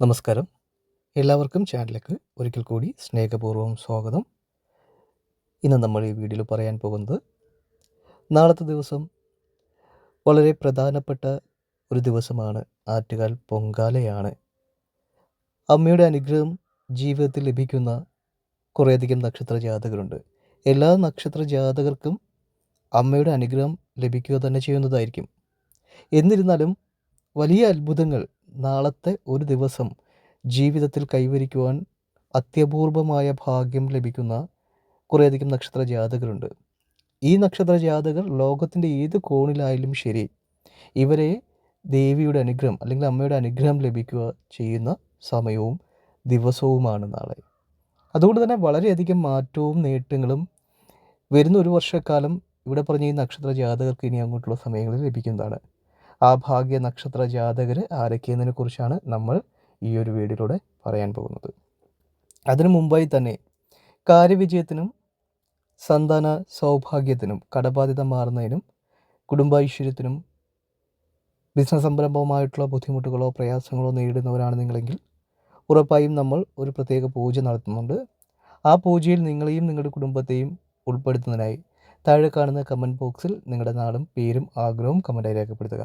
നമസ്കാരം. എല്ലാവർക്കും ചാനലിലേക്ക് ഒരിക്കൽ കൂടി സ്നേഹപൂർവം സ്വാഗതം. ഇന്ന് നമ്മൾ ഈ വീഡിയോയിൽ പറയാൻ പോകുന്നത് നാളത്തെ ദിവസം വളരെ പ്രധാനപ്പെട്ട ഒരു ദിവസമാണ്. ആറ്റുകാൽ പൊങ്കാലയാണ്. അമ്മയുടെ അനുഗ്രഹം ജീവിതത്തിൽ ലഭിക്കുന്ന കുറേയധികം നക്ഷത്ര ജാതകരുണ്ട്. എല്ലാ നക്ഷത്ര ജാതകർക്കും അമ്മയുടെ അനുഗ്രഹം ലഭിക്കുക തന്നെ ചെയ്യുന്നതായിരിക്കും. എന്നിരുന്നാലും വലിയ അത്ഭുതങ്ങൾ നാളത്തെ ഒരു ദിവസം ജീവിതത്തിൽ കൈവരിക്കുവാൻ അത്യപൂർവമായ ഭാഗ്യം ലഭിക്കുന്ന കുറേയധികം നക്ഷത്ര ജാതകരുണ്ട്. ഈ നക്ഷത്ര ജാതകർ ലോകത്തിന്റെ ഏത് കോണിലായാലും ശരി ഇവരെ ദേവിയുടെ അനുഗ്രഹം അല്ലെങ്കിൽ അമ്മയുടെ അനുഗ്രഹം ലഭിക്കുക ചെയ്യുന്ന സമയവും ദിവസവുമാണ് നാളെ. അതുകൊണ്ട് തന്നെ വളരെയധികം മാറ്റവും നേട്ടങ്ങളും വരുന്ന ഒരു വർഷക്കാലം ഇവിടെ പറഞ്ഞ ഈ നക്ഷത്ര ജാതകർക്ക് ഇനി അങ്ങോട്ടുള്ള സമയങ്ങളിൽ ലഭിക്കുന്നതാണ്. ആ ഭാഗ്യ നക്ഷത്ര ജാതകർ ആരൊക്കെയെന്നതിനെ കുറിച്ചാണ് നമ്മൾ ഈ ഒരു വീഡിയോയിലൂടെ പറയാൻ പോകുന്നത്. അതിനു മുമ്പായി തന്നെ കാര്യവിജയത്തിനും സന്താന സൗഭാഗ്യത്തിനും കടബാധ്യത മാറുന്നതിനും കുടുംബൈശ്വര്യത്തിനും ബിസിനസ് സംരംഭവുമായിട്ടുള്ള ബുദ്ധിമുട്ടുകളോ പ്രയാസങ്ങളോ നേരിടുന്നവരാണ് നിങ്ങളെങ്കിൽ ഉറപ്പായും നമ്മൾ ഒരു പ്രത്യേക പൂജ നടത്തുന്നുണ്ട്. ആ പൂജയിൽ നിങ്ങളെയും നിങ്ങളുടെ കുടുംബത്തെയും ഉൾപ്പെടുത്തുന്നതിനായി താഴെ കാണുന്ന കമന്റ് ബോക്സിൽ നിങ്ങളുടെ നാടും പേരും ആഗ്രഹവും കമന്റായി രേഖപ്പെടുത്തുക.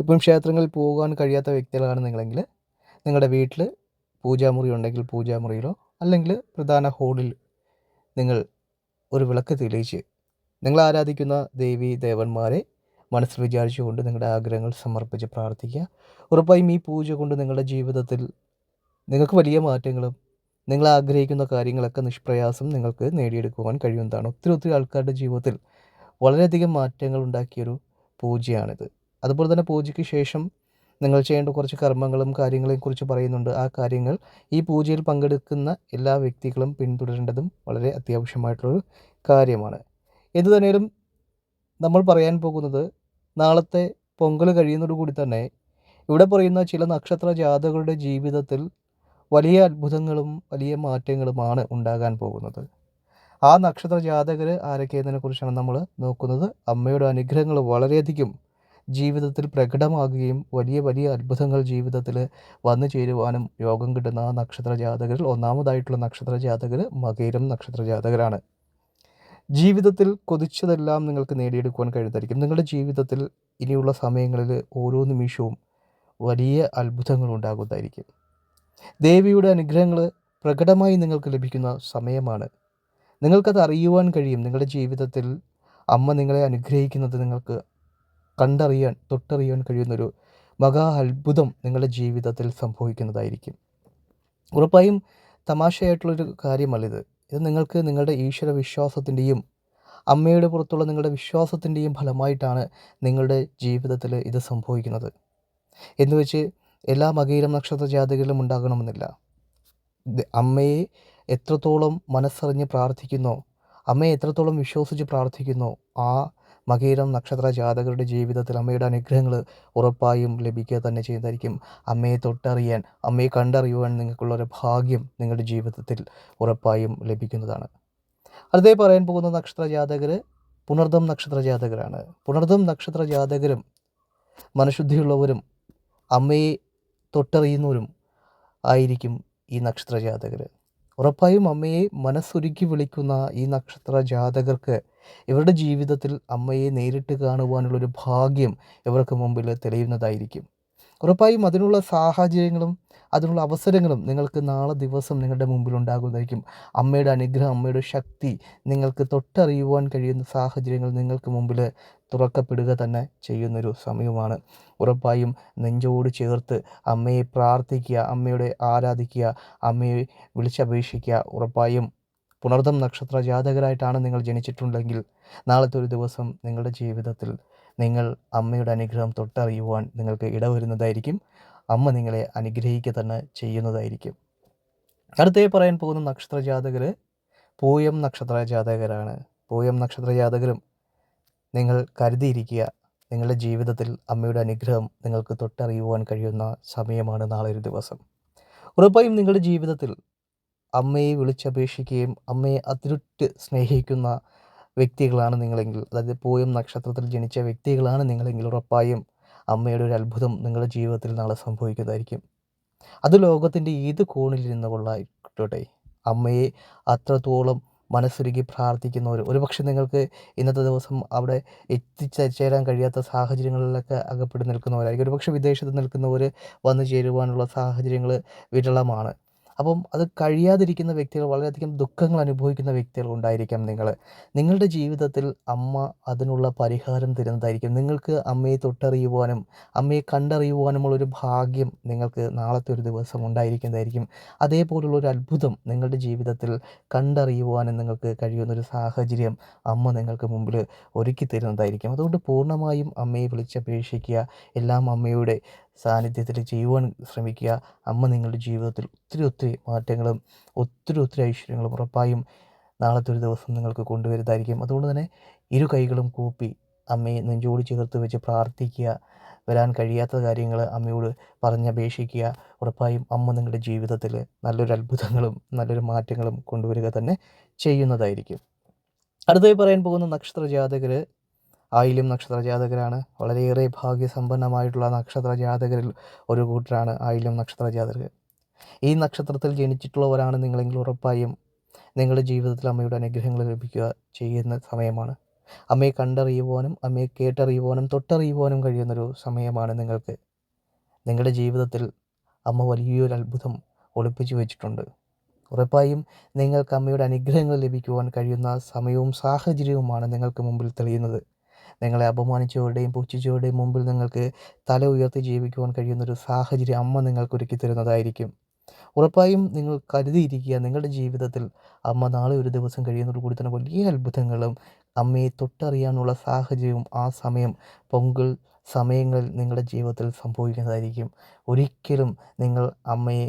ഇപ്പം ക്ഷേത്രങ്ങളിൽ പോകാൻ കഴിയാത്ത വ്യക്തികളാണ് നിങ്ങളെങ്കിൽ നിങ്ങളുടെ വീട്ടിൽ പൂജാമുറി ഉണ്ടെങ്കിൽ പൂജാമുറിയിലോ അല്ലെങ്കിൽ പ്രധാന ഹോളിൽ നിങ്ങൾ ഒരു വിളക്ക് തെളിയിച്ച് നിങ്ങൾ ആരാധിക്കുന്ന ദേവി ദേവന്മാരെ മനസ്സിൽ വിചാരിച്ചുകൊണ്ട് നിങ്ങളുടെ ആഗ്രഹങ്ങൾ സമർപ്പിച്ച് പ്രാർത്ഥിക്കുക. ഉറപ്പായും ഈ പൂജ കൊണ്ട് നിങ്ങളുടെ ജീവിതത്തിൽ നിങ്ങൾക്ക് വലിയ മാറ്റങ്ങളും നിങ്ങൾ ആഗ്രഹിക്കുന്ന കാര്യങ്ങളൊക്കെ നിഷ്പ്രയാസം നിങ്ങൾക്ക് നേടിയെടുക്കുവാൻ കഴിയുന്നതാണ്. ഒത്തിരി ഒത്തിരി ആൾക്കാരുടെ ജീവിതത്തിൽ വളരെയധികം മാറ്റങ്ങൾ ഉണ്ടാക്കിയൊരു പൂജയാണിത്. അതുപോലെ തന്നെ പൂജയ്ക്ക് ശേഷം നിങ്ങൾ ചെയ്യേണ്ട കുറച്ച് കർമ്മങ്ങളും കാര്യങ്ങളെയും കുറിച്ച് പറയുന്നുണ്ട്. ആ കാര്യങ്ങൾ ഈ പൂജയിൽ പങ്കെടുക്കുന്ന എല്ലാ വ്യക്തികളും പിന്തുടരേണ്ടതും വളരെ അത്യാവശ്യമായിട്ടുള്ളൊരു കാര്യമാണ്. എന്തു തന്നെയാലും നമ്മൾ പറയാൻ പോകുന്നത് നാളത്തെ പൊങ്കൽ കഴിയുന്നതോടുകൂടി തന്നെ ഇവിടെ പറയുന്ന ചില നക്ഷത്ര ജാതകളുടെ ജീവിതത്തിൽ വലിയ അത്ഭുതങ്ങളും വലിയ മാറ്റങ്ങളുമാണ് ഉണ്ടാകാൻ പോകുന്നത്. ആ നക്ഷത്ര ജാതകർ ആരൊക്കെയെന്നതിനെ കുറിച്ചാണ് നമ്മൾ നോക്കുന്നത്? അമ്മയുടെ അനുഗ്രഹങ്ങൾ വളരെയധികം ജീവിതത്തിൽ പ്രകടമാകുകയും വലിയ വലിയ അത്ഭുതങ്ങൾ ജീവിതത്തിൽ വന്നു ചേരുവാനും യോഗം കിട്ടുന്ന നക്ഷത്ര ജാതകരിൽ ഒന്നാമതായിട്ടുള്ള നക്ഷത്ര ജാതകർ മകേരം നക്ഷത്ര ജാതകരാണ്. ജീവിതത്തിൽ കൊതിച്ചതെല്ലാം നിങ്ങൾക്ക് നേടിയെടുക്കുവാൻ കഴിയുന്നതായിരിക്കും നിങ്ങളുടെ ജീവിതത്തിൽ ഇനിയുള്ള സമയങ്ങളിൽ ഓരോ നിമിഷവും വലിയ അത്ഭുതങ്ങൾ ഉണ്ടാകുന്നതായിരിക്കും. ദേവിയുടെ അനുഗ്രഹങ്ങൾ പ്രകടമായി നിങ്ങൾക്ക് ലഭിക്കുന്ന സമയമാണ്. നിങ്ങൾക്കത് അറിയുവാൻ കഴിയും. നിങ്ങളുടെ ജീവിതത്തിൽ അമ്മ നിങ്ങളെ അനുഗ്രഹിക്കുന്നത് നിങ്ങൾക്ക് കണ്ടറിയാൻ തൊട്ടറിയാൻ കഴിയുന്നൊരു മഹാ അത്ഭുതം നിങ്ങളുടെ ജീവിതത്തിൽ സംഭവിക്കുന്നതായിരിക്കും. ഉറപ്പായും തമാശയായിട്ടുള്ളൊരു കാര്യമല്ലിത്. ഇത് നിങ്ങൾക്ക് നിങ്ങളുടെ ഈശ്വര വിശ്വാസത്തിന്റെയും അമ്മയുടെ പുറത്തുള്ള നിങ്ങളുടെ വിശ്വാസത്തിന്റെയും ഫലമായിട്ടാണ് നിങ്ങളുടെ ജീവിതത്തിൽ ഇത് സംഭവിക്കുന്നത്. എന്ന് വെച്ച് എല്ലാ മകീരം നക്ഷത്ര ജാതകളിലും ഉണ്ടാകണമെന്നില്ല. അമ്മയെ എത്രത്തോളം മനസ്സറിഞ്ഞ് പ്രാർത്ഥിക്കുന്നോ അമ്മയെ എത്രത്തോളം വിശ്വസിച്ച് പ്രാർത്ഥിക്കുന്നോ ആ മകീരം നക്ഷത്ര ജാതകരുടെ ജീവിതത്തിൽ അമ്മയുടെ അനുഗ്രഹങ്ങൾ ഉറപ്പായും ലഭിക്കുക തന്നെ ചെയ്യുന്നതായിരിക്കും. അമ്മയെ തൊട്ടറിയാൻ അമ്മയെ കണ്ടറിയുവാൻ നിങ്ങൾക്കുള്ള ഒരു ഭാഗ്യം നിങ്ങളുടെ ജീവിതത്തിൽ ഉറപ്പായും ലഭിക്കുന്നതാണ്. അതേ പറയാൻ പോകുന്ന നക്ഷത്ര ജാതകർ പുണർദം നക്ഷത്ര ജാതകരാണ് പുണർദം നക്ഷത്ര ജാതകരും മനഃശുദ്ധിയുള്ളവരും അമ്മയെ തൊട്ടറിയുന്നവരും ആയിരിക്കും ഈ നക്ഷത്ര ജാതകർ ഉറപ്പായും അമ്മയെ മനസ്സൊരുക്കി വിളിക്കുന്ന ഈ നക്ഷത്ര ജാതകർക്ക് ഇവരുടെ ജീവിതത്തിൽ അമ്മയെ നേരിട്ട് കാണുവാനുള്ളൊരു ഭാഗ്യം ഇവർക്ക് മുമ്പിൽ തെളിയുന്നതായിരിക്കും. ഉറപ്പായും അതിനുള്ള സാഹചര്യങ്ങളും അതിനുള്ള അവസരങ്ങളും നിങ്ങൾക്ക് നാളെ ദിവസം നിങ്ങളുടെ മുമ്പിൽ ഉണ്ടാകുന്നതായിരിക്കും. അമ്മയുടെ അനുഗ്രഹം അമ്മയുടെ ശക്തി നിങ്ങൾക്ക് തൊട്ടറിയുവാൻ കഴിയുന്ന സാഹചര്യങ്ങൾ നിങ്ങൾക്ക് മുമ്പിൽ തുറക്കപ്പെടുക തന്നെ ചെയ്യുന്നൊരു സമയമാണ്. ഉറപ്പായും നെഞ്ചോട് ചേർത്ത് അമ്മയെ പ്രാർത്ഥിക്കുക അമ്മയുടെ ആരാധിക്കുക അമ്മയെ വിളിച്ചപേക്ഷിക്കുക. ഉറപ്പായും പുണർദം നക്ഷത്ര ജാതകരായിട്ടാണ് നിങ്ങൾ ജനിച്ചിട്ടുണ്ടെങ്കിൽ നാളത്തെ ഒരു ദിവസം നിങ്ങളുടെ ജീവിതത്തിൽ നിങ്ങൾ അമ്മയുടെ അനുഗ്രഹം തൊട്ടറിയുവാൻ നിങ്ങൾക്ക് ഇടവരുന്നതായിരിക്കും. അമ്മ നിങ്ങളെ അനുഗ്രഹിക്കുക തന്നെ ചെയ്യുന്നതായിരിക്കും. അടുത്തേ പറയാൻ പോകുന്ന നക്ഷത്ര ജാതകർ പൂയം നക്ഷത്ര ജാതകരാണ്. പൂയം നക്ഷത്ര ജാതകരും നിങ്ങൾ കരുതിയിരിക്കുക നിങ്ങളുടെ ജീവിതത്തിൽ അമ്മയുടെ അനുഗ്രഹം നിങ്ങൾക്ക് തൊട്ടറിയുവാൻ കഴിയുന്ന സമയമാണ് നാളെ ഒരു ദിവസം. ഉറപ്പായും നിങ്ങളുടെ ജീവിതത്തിൽ അമ്മയെ വിളിച്ചപേക്ഷിക്കുകയും അമ്മയെ അതിരുട്ട് സ്നേഹിക്കുന്ന വ്യക്തികളാണ് നിങ്ങളെങ്കിൽ. അതായത് പൂയം നക്ഷത്രത്തിൽ ജനിച്ച വ്യക്തികളാണ് നിങ്ങളെങ്കിൽ ഉറപ്പായും അമ്മയുടെ ഒരു അത്ഭുതം നിങ്ങളുടെ ജീവിതത്തിൽ നാളെ സംഭവിക്കുന്നതായിരിക്കും. അത് ലോകത്തിന്റെ ഏത് കോണിൽ നിന്ന് കൊള്ളായിക്കോട്ടെ? അമ്മയെ അത്രത്തോളം മനസ്സൊരുക്കി പ്രാർത്ഥിക്കുന്നവർ ഒരുപക്ഷെ നിങ്ങൾക്ക് ഇന്നത്തെ ദിവസം അവിടെ എത്തിച്ചേരാൻ കഴിയാത്ത സാഹചര്യങ്ങളിലൊക്കെ അകപ്പെട്ട് നിൽക്കുന്നവരായിരിക്കും. ഒരുപക്ഷെ വിദേശത്ത് നിൽക്കുന്നവർ വന്നു ചേരുവാനുള്ള സാഹചര്യങ്ങൾ വിരളമാണ്. അപ്പം അത് കഴിയാതിരിക്കുന്ന വ്യക്തികൾ വളരെയധികം ദുഃഖങ്ങൾ അനുഭവിക്കുന്ന വ്യക്തികൾ ഉണ്ടായിരിക്കാം നിങ്ങൾ നിങ്ങളുടെ ജീവിതത്തിൽ അമ്മ അതിനുള്ള പരിഹാരം തരുന്നതായിരിക്കും. നിങ്ങൾക്ക് അമ്മയെ തൊട്ടറിയുവാനും അമ്മയെ കണ്ടറിയുവാനുമുള്ള ഒരു ഭാഗ്യം നിങ്ങൾക്ക് നാളത്തെ ഒരു ദിവസം ഉണ്ടായിരിക്കുന്നതായിരിക്കും. അതേപോലുള്ള ഒരു അത്ഭുതം നിങ്ങളുടെ ജീവിതത്തിൽ കണ്ടറിയുവാനും നിങ്ങൾക്ക് കഴിയുന്ന ഒരു സാഹചര്യം അമ്മ നിങ്ങൾക്ക് മുമ്പിൽ ഒരുക്കി തരുന്നതായിരിക്കും അതുകൊണ്ട് പൂർണമായും അമ്മയെ വിളിച്ചപേക്ഷിക്കുക എല്ലാം അമ്മയുടെ സാന്നിധ്യത്തിൽ ചെയ്യുവാൻ ശ്രമിക്കുക. അമ്മ നിങ്ങളുടെ ജീവിതത്തിൽ ഒത്തിരി ഒത്തിരി മാറ്റങ്ങളും ഒത്തിരി ഒത്തിരി ഐശ്വര്യങ്ങളും ഉറപ്പായും നാളത്തെ ഒരു ദിവസം നിങ്ങൾക്ക് കൊണ്ടുവരുന്നതായിരിക്കും. അതുകൊണ്ട് തന്നെ ഇരു കൈകളും കൂപ്പി അമ്മയെ നെഞ്ചോട് ചേർത്ത് വെച്ച് പ്രാർത്ഥിക്കുക. വരാൻ കഴിയാത്ത കാര്യങ്ങൾ അമ്മയോട് പറഞ്ഞപേക്ഷിക്കുക ഉറപ്പായും അമ്മ നിങ്ങളുടെ ജീവിതത്തിൽ നല്ലൊരു അത്ഭുതങ്ങളും നല്ലൊരു മാറ്റങ്ങളും കൊണ്ടുവരിക തന്നെ ചെയ്യുന്നതായിരിക്കും. അടുത്തായി പറയാൻ പോകുന്ന നക്ഷത്ര ജാതകർ ആയില്യം നക്ഷത്ര ജാതകരാണ് വളരെയേറെ ഭാഗ്യസമ്പന്നമായിട്ടുള്ള നക്ഷത്ര ജാതകരിൽ ഒരു കൂട്ടരാണ് ആയില്യം നക്ഷത്ര ജാതകർ ഈ നക്ഷത്രത്തിൽ ജനിച്ചിട്ടുള്ളവരാണ് നിങ്ങളെങ്കിൽ ഉറപ്പായും നിങ്ങളുടെ ജീവിതത്തിൽ അമ്മയുടെ അനുഗ്രഹങ്ങൾ ലഭിക്കുക ചെയ്യുന്ന സമയമാണ്. അമ്മയെ കണ്ടറിയുവാനും അമ്മയെ കേട്ടറിയുവാനും തൊട്ടറിയുവാനും കഴിയുന്നൊരു സമയമാണ് നിങ്ങൾക്ക്. നിങ്ങളുടെ ജീവിതത്തിൽ അമ്മ വലിയൊരു അത്ഭുതം ഒളിപ്പിച്ചു വെച്ചിട്ടുണ്ട്. ഉറപ്പായും നിങ്ങൾക്ക് അമ്മയുടെ അനുഗ്രഹങ്ങൾ ലഭിക്കുവാൻ കഴിയുന്ന സമയവും സാഹചര്യവുമാണ് നിങ്ങൾക്ക് മുമ്പിൽ തെളിയുന്നത്. നിങ്ങളെ അപമാനിച്ചവരുടെയും പുച്ഛിച്ചവരുടെയും മുമ്പിൽ നിങ്ങൾക്ക് തല ഉയർത്തി ജീവിക്കുവാൻ കഴിയുന്നൊരു സാഹചര്യം അമ്മ നിങ്ങൾക്ക് ഒരുക്കി തരുന്നതായിരിക്കും. ഉറപ്പായും നിങ്ങൾ കരുതിയിരിക്കുക നിങ്ങളുടെ ജീവിതത്തിൽ അമ്മ നാളെ ഒരു ദിവസം കഴിയുന്നതോടുകൂടി തന്നെ വലിയ അത്ഭുതങ്ങളും അമ്മയെ തൊട്ടറിയാനുള്ള സാഹചര്യവും ആ സമയം പൊങ്കൽ സമയങ്ങളിൽ നിങ്ങളുടെ ജീവിതത്തിൽ സംഭവിക്കുന്നതായിരിക്കും. ഒരിക്കലും നിങ്ങൾ അമ്മയെ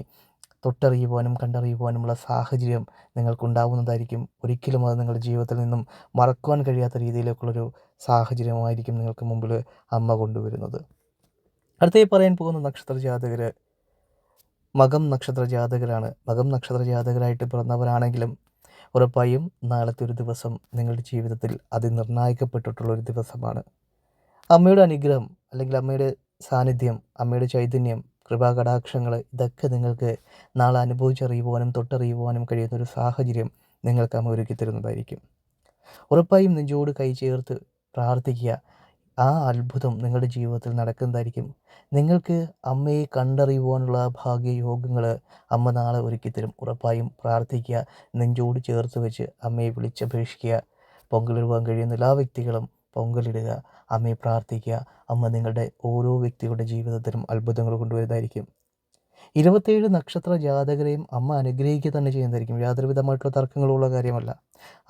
തൊട്ടറിയുവാനും കണ്ടറിയുവാനുമുള്ള സാഹചര്യം നിങ്ങൾക്കുണ്ടാവുന്നതായിരിക്കും. ഒരിക്കലും അത് നിങ്ങളുടെ ജീവിതത്തിൽ നിന്നും മറക്കുവാൻ കഴിയാത്ത രീതിയിലേക്കുള്ളൊരു സാഹചര്യമായിരിക്കും നിങ്ങൾക്ക് മുമ്പിൽ അമ്മ കൊണ്ടുവരുന്നത്. അടുത്തേ പറയാൻ പോകുന്ന നക്ഷത്ര ജാതകർ മകം നക്ഷത്ര ജാതകരാണ് മകം നക്ഷത്ര ജാതകരായിട്ട് പിറന്നവരാണെങ്കിലും ഉറപ്പായും നാളത്തെ ഒരു ദിവസം നിങ്ങളുടെ ജീവിതത്തിൽ അതിനിർണായകപ്പെട്ടിട്ടുള്ള ഒരു ദിവസമാണ്. അമ്മയുടെ അനുഗ്രഹം അല്ലെങ്കിൽ അമ്മയുടെ സാന്നിധ്യം അമ്മയുടെ ചൈതന്യം കൃപാകടാക്ഷങ്ങൾ ഇതൊക്കെ നിങ്ങൾക്ക് നാളെ അനുഭവിച്ചറിയുവാനും തൊട്ടറിയുവാനും കഴിയുന്ന ഒരു സാഹചര്യം നിങ്ങൾക്ക് അമ്മ ഒരുക്കി തരുന്നതായിരിക്കും. ഉറപ്പായും നെഞ്ചോട് കൈ ചേർത്ത് പ്രാർത്ഥിക്കുക. ആ അത്ഭുതം നിങ്ങളുടെ ജീവിതത്തിൽ നടക്കുന്നതായിരിക്കും. നിങ്ങൾക്ക് അമ്മയെ കണ്ടറിയുവാനുള്ള ഭാഗ്യയോഗങ്ങൾ അമ്മ നാളെ ഒരുക്കി തരും. ഉറപ്പായും പ്രാർത്ഥിക്കുക. നെഞ്ചോട് ചേർത്ത് വെച്ച് അമ്മയെ വിളിച്ചപേക്ഷിക്കുക. പൊങ്കലിടുവാൻ കഴിയുന്ന എല്ലാ വ്യക്തികളും പൊങ്കലിടുക. അമ്മയെ പ്രാർത്ഥിക്കുക. അമ്മ നിങ്ങളുടെ ഓരോ വ്യക്തികളുടെ ജീവിതത്തിലും അത്ഭുതങ്ങൾ കൊണ്ടുവരുന്നതായിരിക്കും. ഇരുപത്തേഴ് നക്ഷത്ര ജാതകരെയും അമ്മ അനുഗ്രഹിക്കുക തന്നെ ചെയ്യുന്നതായിരിക്കും. യാതൊരു വിധമായിട്ടുള്ള തർക്കങ്ങളുള്ള കാര്യമല്ല.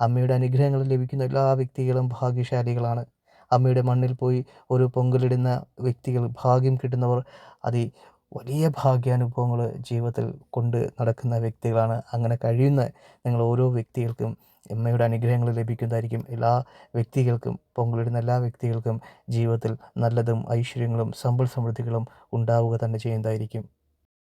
അമ്മയുടെ അനുഗ്രഹങ്ങൾ ലഭിക്കുന്ന എല്ലാ വ്യക്തികളും ഭാഗ്യശാലികളാണ്. അമ്മയുടെ മണ്ണിൽ പോയി ഒരു പൊങ്കലിടുന്ന വ്യക്തികൾ ഭാഗ്യം കിട്ടുന്നവർ അതി വലിയ ഭാഗ്യാനുഭവങ്ങൾ ജീവിതത്തിൽ കൊണ്ട് നടക്കുന്ന വ്യക്തികളാണ്. അങ്ങനെ കഴിയുന്ന നിങ്ങൾ ഓരോ വ്യക്തികൾക്കും അമ്മയുടെ അനുഗ്രഹങ്ങൾ ലഭിക്കുന്നതായിരിക്കും. എല്ലാ വ്യക്തികൾക്കും പൊങ്കലിടുന്ന എല്ലാ വ്യക്തികൾക്കും ജീവിതത്തിൽ നല്ലതും ഐശ്വര്യങ്ങളും സമ്പൽ സമൃദ്ധികളും ഉണ്ടാവുക തന്നെ ചെയ്യുന്നതായിരിക്കും.